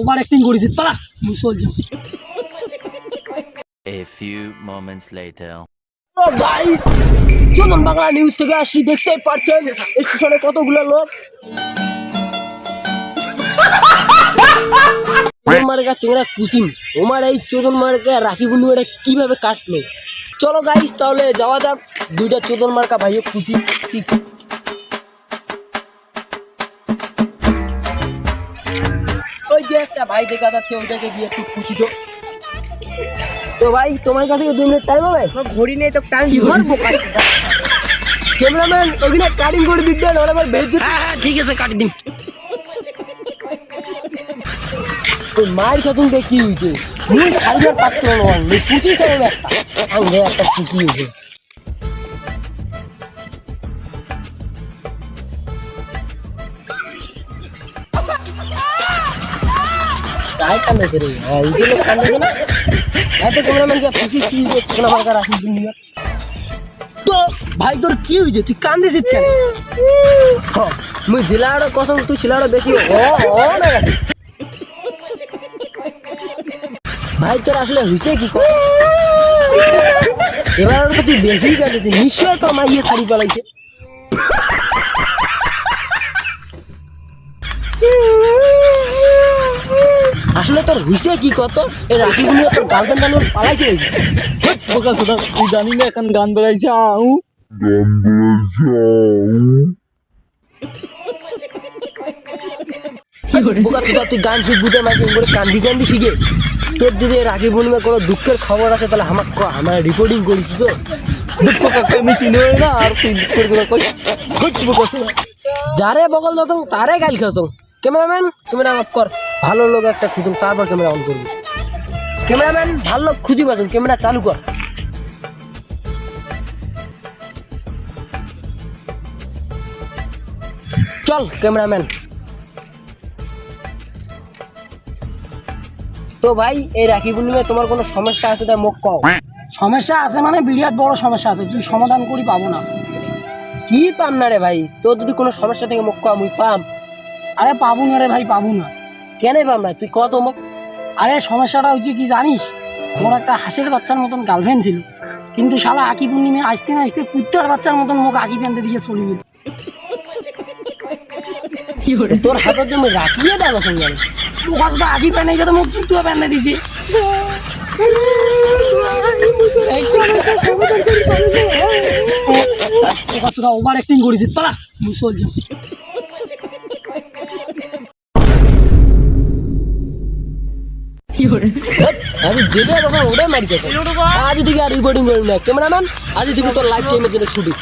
Over acting করেছিস পালা মুসল যাও। A few moments later. Guys Chandan Bangla news থেকে আসি দেখতেই পারছেন স্টেশনে কতগুলো লোক। মার্কা চেংড়া ওমার এই চোদন মার্কা রাখি বন্ধু এটা কীভাবে কাটলো? চলো গাইস তাহলে যাওয়া যাক দুইটা চোদন মার্কা ভাইও কুসিম একটা ভাই দেখা যাচ্ছে ওইটাকে গিয়ে একটু খুশি তো। তো ভাই তোমার কাছে দু মিনিট টাইম হবে? ঘড়ি নেই তো টাইম ধরবো ক্যামেরাম্যান ওখানে কাটিং করে দিতে ওরা আবার বেজ হ্যাঁ ঠিক আছে কাটি দিন। মায়ের সাথে দেখি হয়েছে। মুই নয় মুই পুচি চাই একটা। আঙ্গে একটা হয়েছে। काय कांदायचं रे हा, इथे लोक कांदायचं ना नाही तर ক্যামেরাম্যান কে খুশি কি কোন আমার কাছে রাখি দিন তো ভাই তোর কি হয়েছে তুই কান্দিছিস কেন হ্যাঁ, মুই জেলাড় কসম তুই ছিলাড় বেশি ও ও না গেছে ভাই তোর আসলে হয়েছে কি কর এবার তো তুই বেশি কাঁদেছিস নিশ্চয় তো আমার ইয়ে শাড়ি পালাইছে আসলে তোর হইছে কি কত? এই রাখিগুলো তোর গার্লফ্রেন্ড টানোর পালাইছে বোকা চোদা, তুই জানি না এখন গান বেড়াইছে আউ। বোকা চোদা, তুই গান শিখবুতে মাঝে করে কান্দি কান্দি শিখে। তোর যদি রাখি পূর্ণিমা কোনো দুঃখের খবর আছে তাহলে আমাকে ক আমার রিপোর্টিং করিস তো? দুঃখ কাকে আমি চিনি না আর তুই দুঃখেরগুলো কই। যারে বগল দত তারে গাল খাস ক্যামেরাম্যান ক্যামেরা অফ কর। ভালো লোক একটা খুঁজুন, তারপর ক্যামেরা অন করবি। ক্যামেরাম্যান, ভালো লোক খুঁজি পাচ্ছেন, ক্যামেরা চালু কর। চল, ক্যামেরাম্যান। তো ভাই, এই রাখি পূর্ণিমায় তোমার কোনো সমস্যা আছে তাই মুখ কও। সমস্যা আছে মানে বিরাট বড় সমস্যা আছে তুই সমাধান করি পাবো না। কি পাম না রে ভাই? তোর যদি কোনো সমস্যা থেকে মুখ কম মুই পাম। আরে পাবো না রে ভাই পাবো না। কেন পাম না তুই কত মুখ আরে সমস্যাটা হচ্ছে কি জানিস? আমার একটা হাঁসের বাচ্চার মতন গার্লফ্রেন্ড ছিল। কিন্তু শালা আঁকি পূর্ণিমে আসতে না আসতে কুত্তার বাচ্চার মতন মুখ আকি প্যান্টে দিয়ে চলে গেল। তোর হাতের জন্য রাখিয়ে দেবো সঙ্গে মুখ আসতে আকি প্যান্টে গেলে মুখ জুতো প্যান্টে দিছি ওভার অ্যাক্টিং করেছিস পালা মুসল যাও আজ যেটা তখন ওটাই মারি গেছে। আজ থেকে আর রিপোর্টিং করি না। ক্যামেরাম্যান আজ থেকে তোর লাইফ টাইমের জন্য ছুটি।